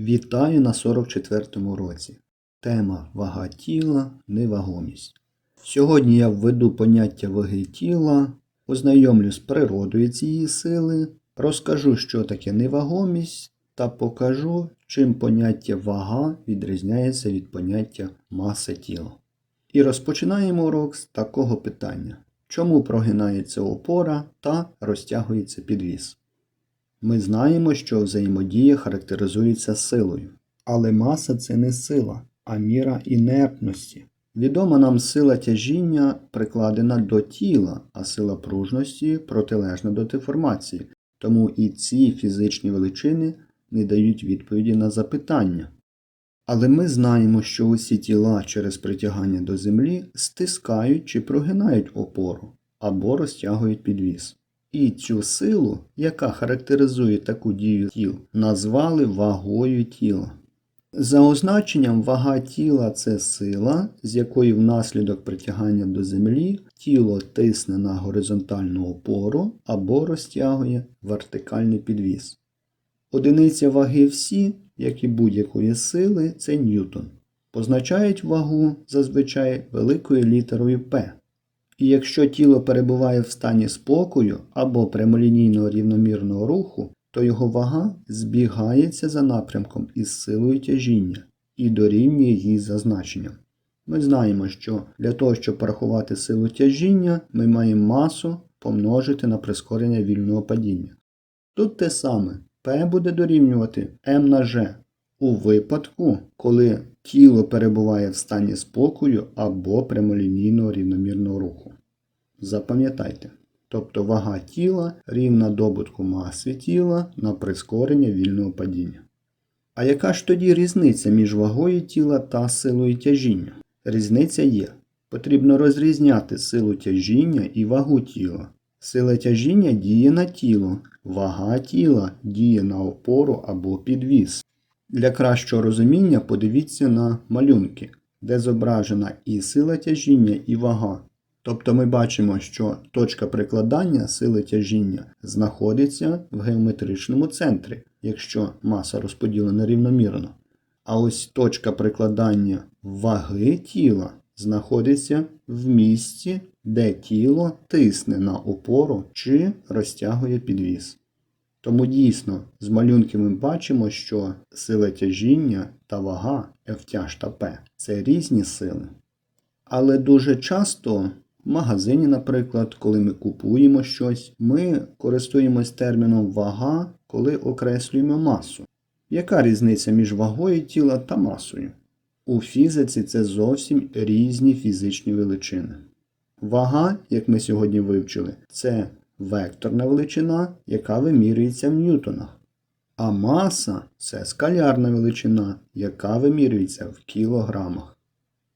Вітаю на 44-му році. Тема вага тіла, невагомість. Сьогодні я введу поняття ваги тіла, ознайомлю з природою цієї сили, розкажу, що таке невагомість, та покажу, чим поняття вага відрізняється від поняття маси тіла. І розпочинаємо урок з такого питання: чому прогинається опора та розтягується підвіс? Ми знаємо, що взаємодія характеризується силою. Але маса це не сила, а міра інертності. Відома нам сила тяжіння прикладена до тіла, а сила пружності протилежна до деформації. Тому і ці фізичні величини не дають відповіді на запитання. Але ми знаємо, що усі тіла через притягання до землі стискають чи прогинають опору або розтягують підвіс. І цю силу, яка характеризує таку дію тіл, назвали вагою тіла. За означенням, вага тіла це сила, з якої внаслідок притягання до землі тіло тисне на горизонтальну опору або розтягує вертикальний підвіс. Одиниця ваги всі, як і будь-якої сили, це ньютон. Позначають вагу зазвичай великою літерою П. І якщо тіло перебуває в стані спокою або прямолінійного рівномірного руху, то його вага збігається за напрямком із силою тяжіння і дорівнює її за значенням. Ми знаємо, що для того, щоб порахувати силу тяжіння, ми маємо масу помножити на прискорення вільного падіння. Тут те саме P буде дорівнювати m на g у випадку, коли тіло перебуває в стані спокою або прямолінійного рівномірного руху. Запам'ятайте. Тобто вага тіла рівна добутку маси тіла на прискорення вільного падіння. А яка ж тоді різниця між вагою тіла та силою тяжіння? Різниця є. Потрібно розрізняти силу тяжіння і вагу тіла. Сила тяжіння діє на тіло, вага тіла діє на опору або підвіс. Для кращого розуміння подивіться на малюнки, де зображена і сила тяжіння, і вага. Тобто ми бачимо, що точка прикладання сили тяжіння знаходиться в геометричному центрі, якщо маса розподілена рівномірно. А ось точка прикладання ваги тіла знаходиться в місці, де тіло тисне на опору чи розтягує підвіс. Тому дійсно з малюнків ми бачимо, що сила тяжіння та вага F та P це різні сили. Але дуже часто в магазині, наприклад, коли ми купуємо щось, ми користуємось терміном вага, коли окреслюємо масу. Яка різниця між вагою тіла та масою? У фізиці це зовсім різні фізичні величини. Вага, як ми сьогодні вивчили, це векторна величина, яка вимірюється в ньютонах. А маса це скалярна величина, яка вимірюється в кілограмах.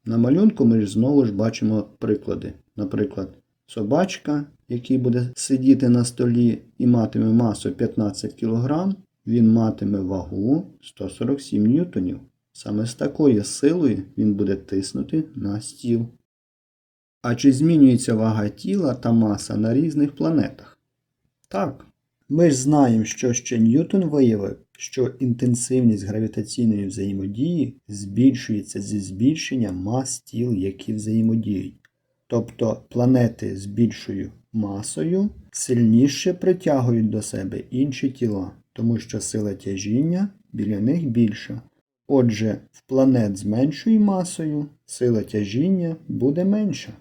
На малюнку ми ж знову ж бачимо приклади. Наприклад, собачка, який буде сидіти на столі і матиме масу 15 кг, він матиме вагу 147 ньютонів. Саме з такою силою він буде тиснути на стіл. А чи змінюється вага тіла та маса на різних планетах? Так. Ми ж знаємо, що ще Ньютон виявив, що інтенсивність гравітаційної взаємодії збільшується зі збільшенням мас тіл, які взаємодіють. Тобто планети з більшою масою сильніше притягують до себе інші тіла, тому що сила тяжіння біля них більша. Отже, в планет з меншою масою сила тяжіння буде менша.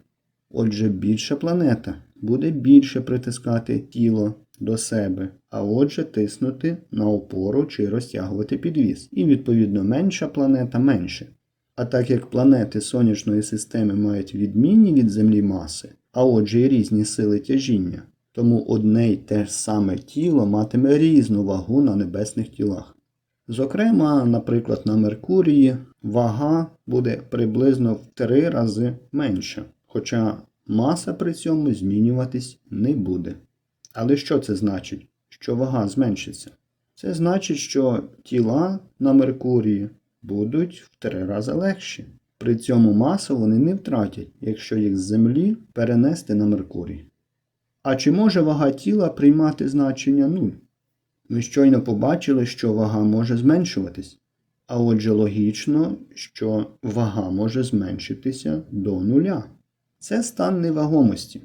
Отже, більша планета буде більше притискати тіло до себе, а отже, тиснути на опору чи розтягувати підвіс. І, відповідно, менша планета менше. А так як планети сонячної системи мають відмінні від Землі маси, а отже і різні сили тяжіння, тому одне й те ж саме тіло матиме різну вагу на небесних тілах. Зокрема, наприклад, на Меркурії вага буде приблизно в три рази менша, хоча маса при цьому змінюватись не буде. Але що це значить? Що вага зменшиться? Це значить, що тіла на Меркурії будуть в три рази легші. При цьому масу вони не втратять, якщо їх з Землі перенести на Меркурій. А чи може вага тіла приймати значення 0? Ми щойно побачили, що вага може зменшуватись. А отже, логічно, що вага може зменшитися до нуля. Це стан невагомості.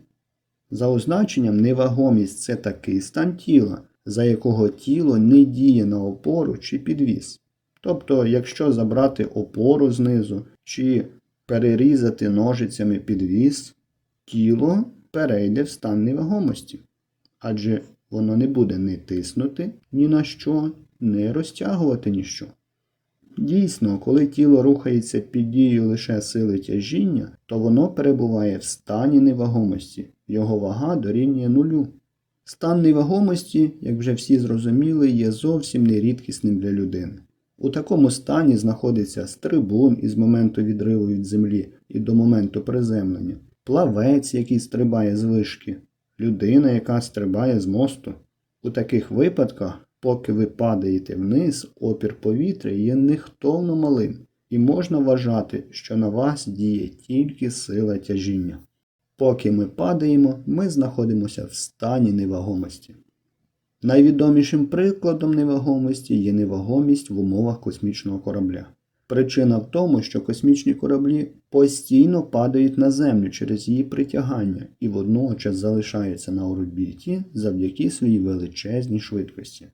За означенням, невагомість це такий стан тіла, за якого тіло не діє на опору чи підвіз. Тобто, якщо забрати опору знизу чи перерізати ножицями підвіз, тіло перейде в стан невагомості, адже воно не буде не тиснути ні на що, не розтягувати ніщо. Дійсно, коли тіло рухається під дією лише сили тяжіння, то воно перебуває в стані невагомості, його вага дорівнює нулю. Стан невагомості, як вже всі зрозуміли, є зовсім нерідкісним для людини. У такому стані знаходиться стрибун із моменту відриву від землі і до моменту приземлення, плавець, який стрибає з вишки, людина, яка стрибає з мосту. У таких випадках, поки ви падаєте вниз, опір повітря є нехтовно малим, і можна вважати, що на вас діє тільки сила тяжіння. Поки ми падаємо, ми знаходимося в стані невагомості. Найвідомішим прикладом невагомості є невагомість в умовах космічного корабля. Причина в тому, що космічні кораблі постійно падають на Землю через її притягання і водночас залишаються на орбіті завдяки своїй величезній швидкості.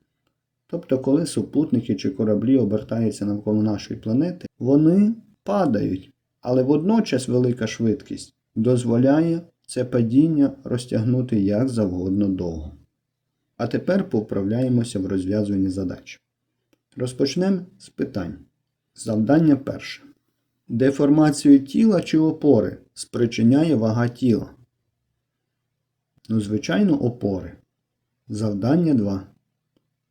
Тобто, коли супутники чи кораблі обертаються навколо нашої планети, вони падають, але водночас велика швидкість дозволяє це падіння розтягнути як завгодно довго. А тепер поуправляємося в розв'язуванні задач. Розпочнемо з питань. Завдання перше. Деформацію тіла чи опори спричиняє вага тіла. Ну, звичайно, опори. Завдання 2.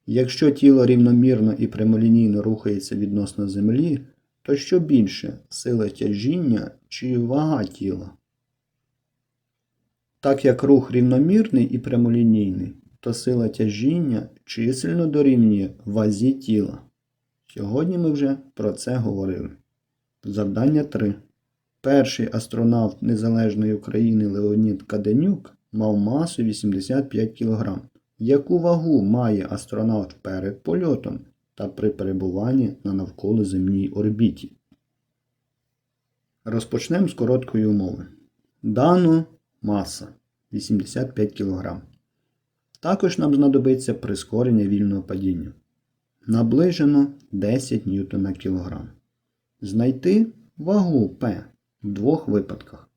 Якщо тіло рівномірно і прямолінійно рухається відносно Землі, то що більше сила тяжіння чи вага тіла? Так як рух рівномірний і прямолінійний, то сила тяжіння чисельно дорівнює вазі тіла. Сьогодні ми вже про це говорили. Завдання 3. Перший астронавт Незалежної України Леонід Каденюк мав масу 85 кг. Яку вагу має астронавт перед польотом та при перебуванні на навколоземній орбіті? Розпочнемо з короткої умови. Дано маса 85 кг. Також нам знадобиться прискорення вільного падіння. Наближено 10 ньютон на кілограм. Знайти вагу П в двох випадках.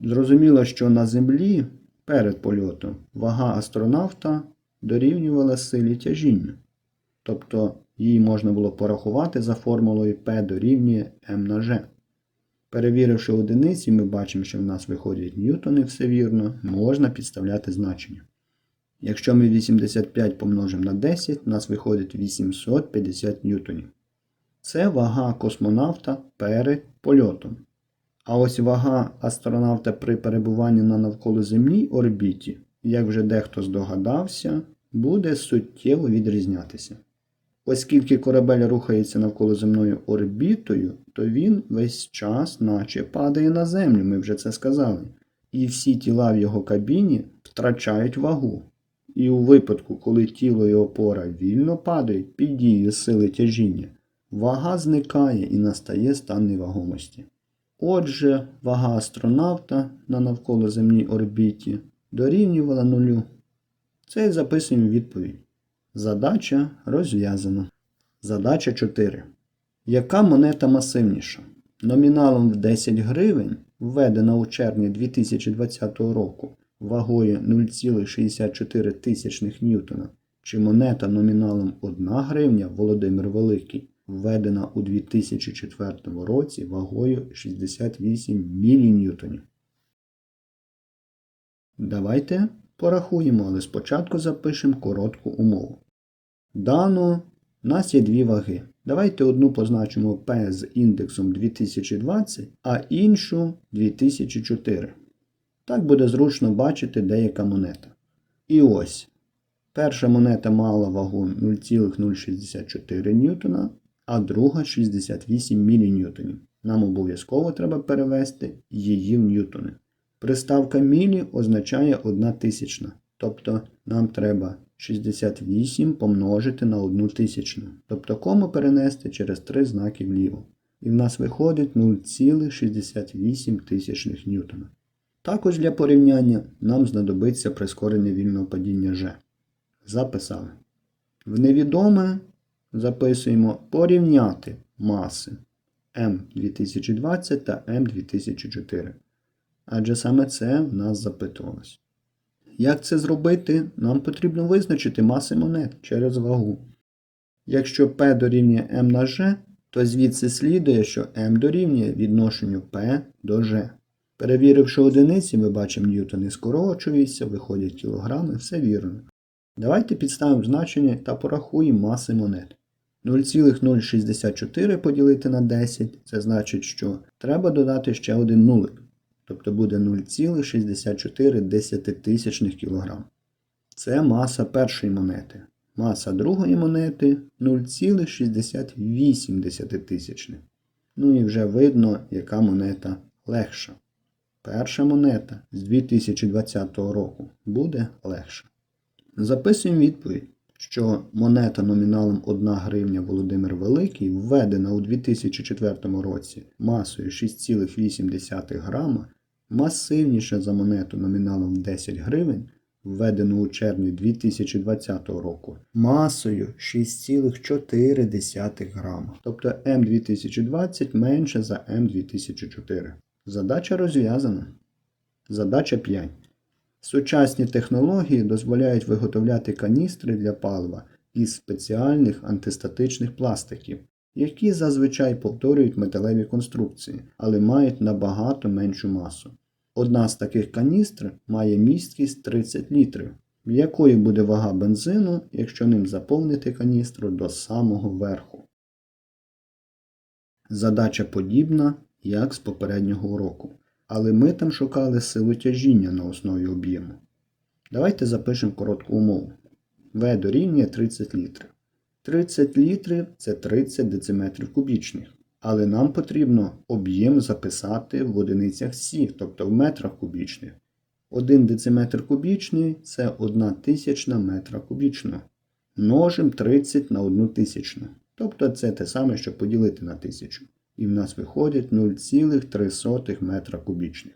Зрозуміло, що на Землі перед польотом вага астронавта дорівнювала силі тяжіння. Тобто її можна було порахувати за формулою P дорівнює m на G. Перевіривши одиниці, ми бачимо, що в нас виходять ньютони, все вірно, можна підставляти значення. Якщо ми 85 помножимо на 10, у нас виходить 850 ньютонів. Це вага космонавта перед польотом. А ось вага астронавта при перебуванні на навколоземній орбіті, як вже дехто здогадався, буде суттєво відрізнятися. Оскільки корабель рухається навколоземною орбітою, то він весь час наче падає на землю, ми вже це сказали. І всі тіла в його кабіні втрачають вагу. І у випадку, коли тіло і опора вільно падають під дією сили тяжіння, вага зникає і настає стан невагомості. Отже, вага астронавта на навколоземній орбіті дорівнювала нулю. Це і записуємо відповідь. Задача розв'язана. Задача 4. Яка монета масивніша? Номіналом в 10 гривень, введена у червні 2020 року вагою 0,64 тисячних ньютона, чи монета номіналом 1 гривня Володимир Великий, введена у 2004 році вагою 68 міліньютонів. Давайте порахуємо, але спочатку запишемо коротку умову. Дано у нас є дві ваги. Давайте одну позначимо P з індексом 2020, а іншу 2004. Так буде зручно бачити деяка монета. І ось. Перша монета мала вагу 0,064 ньютона, а друга 68 міліньютонів. Нам обов'язково треба перевести її в ньютони. Приставка мілі означає 1 тисячна. Тобто нам треба 68 помножити на 1 тисячну. Тобто кому перенести через три знаки вліво. І в нас виходить 0,68 тисячних ньютона. Також для порівняння нам знадобиться прискорення вільного падіння G. Записали. В невідоме записуємо порівняти маси М2020 та М2004. Адже саме це в нас запитувалось. Як це зробити? Нам потрібно визначити маси монет через вагу. Якщо P дорівнює m на G, то звідси слідує, що m дорівнює відношенню P до G. Перевіривши одиниці, ми бачимо ньютони скорочуються, виходять кілограми, все вірно. Давайте підставимо значення та порахуємо маси монет. 0,064 поділити на 10, це значить, що треба додати ще один нулик. Тобто буде 0,64 десятитисячних кілограм. Це маса першої монети. Маса другої монети 0,68 десятитисячних. Ну і вже видно, яка монета легша. Перша монета з 2020 року буде легша. Записуємо відповідь, що монета номіналом 1 гривня Володимир Великий введена у 2004 році масою 6,8 грама, масивніша за монету номіналом 10 гривень, введену у червні 2020 року, масою 6,4 грама. Тобто М2020 менше за М2004. Задача розв'язана. Задача 5. Сучасні технології дозволяють виготовляти каністри для палива із спеціальних антистатичних пластиків, які зазвичай повторюють металеві конструкції, але мають набагато меншу масу. Одна з таких каністр має місткість 30 літрів, якою буде вага бензину, якщо ним заповнити каністру до самого верху. Задача подібна, як з попереднього уроку але ми там шукали силу тяжіння на основі об'єму. Давайте запишемо коротку умову. В дорівнює 30 літрів. 30 літрів це 30 дециметрів кубічних. Але нам потрібно об'єм записати в одиницях Сі, тобто в метрах кубічних. 1 дециметр кубічний це 1 тисячна метра кубічного. Множимо 30 на 1 тисячну. Тобто це те саме, що поділити на тисячу і в нас виходить 0,3 метра кубічних.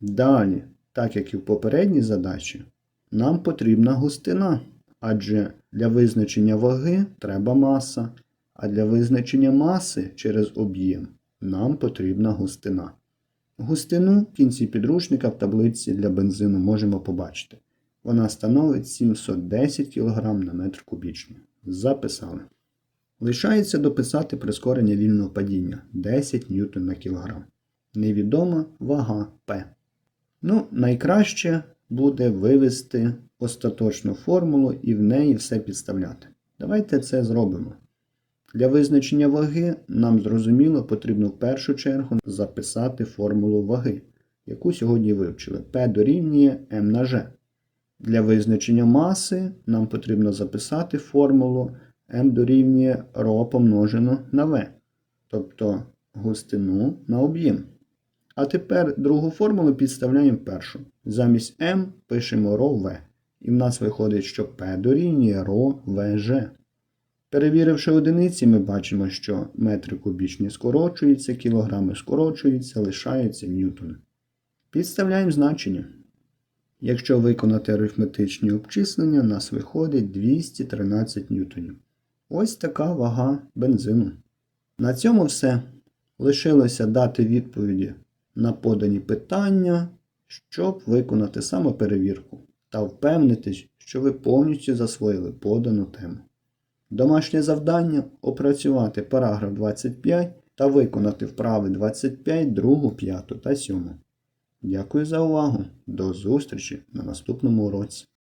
Далі, так як і в попередній задачі, нам потрібна густина, адже для визначення ваги треба маса, а для визначення маси через об'єм нам потрібна густина. Густину в кінці підручника в таблиці для бензину можемо побачити. Вона становить 710 кг на метр кубічний. Записали. Лишається дописати прискорення вільного падіння 10 ньютон на кілограм. Невідома вага P. Ну, найкраще буде вивести остаточну формулу і в неї все підставляти. Давайте це зробимо. Для визначення ваги нам зрозуміло потрібно в першу чергу записати формулу ваги, яку сьогодні вивчили. P дорівнює m на G. Для визначення маси нам потрібно записати формулу m дорівнює ρ помножено на v, тобто густину на об'єм. А тепер другу формулу підставляємо першу. Замість m пишемо ρv. І в нас виходить, що P дорівнює ρVG. Перевіривши одиниці, ми бачимо, що метри кубічні скорочуються, кілограми скорочуються, лишаються ньютони. Підставляємо значення. Якщо виконати арифметичні обчислення, у нас виходить 213 ньютонів. Ось така вага бензину. На цьому все. Лишилося дати відповіді на подані питання, щоб виконати самоперевірку та впевнитись, що ви повністю засвоїли подану тему. Домашнє завдання опрацювати параграф 25 та виконати вправи 25, 2, 5 та 7. Дякую за увагу. До зустрічі на наступному уроці.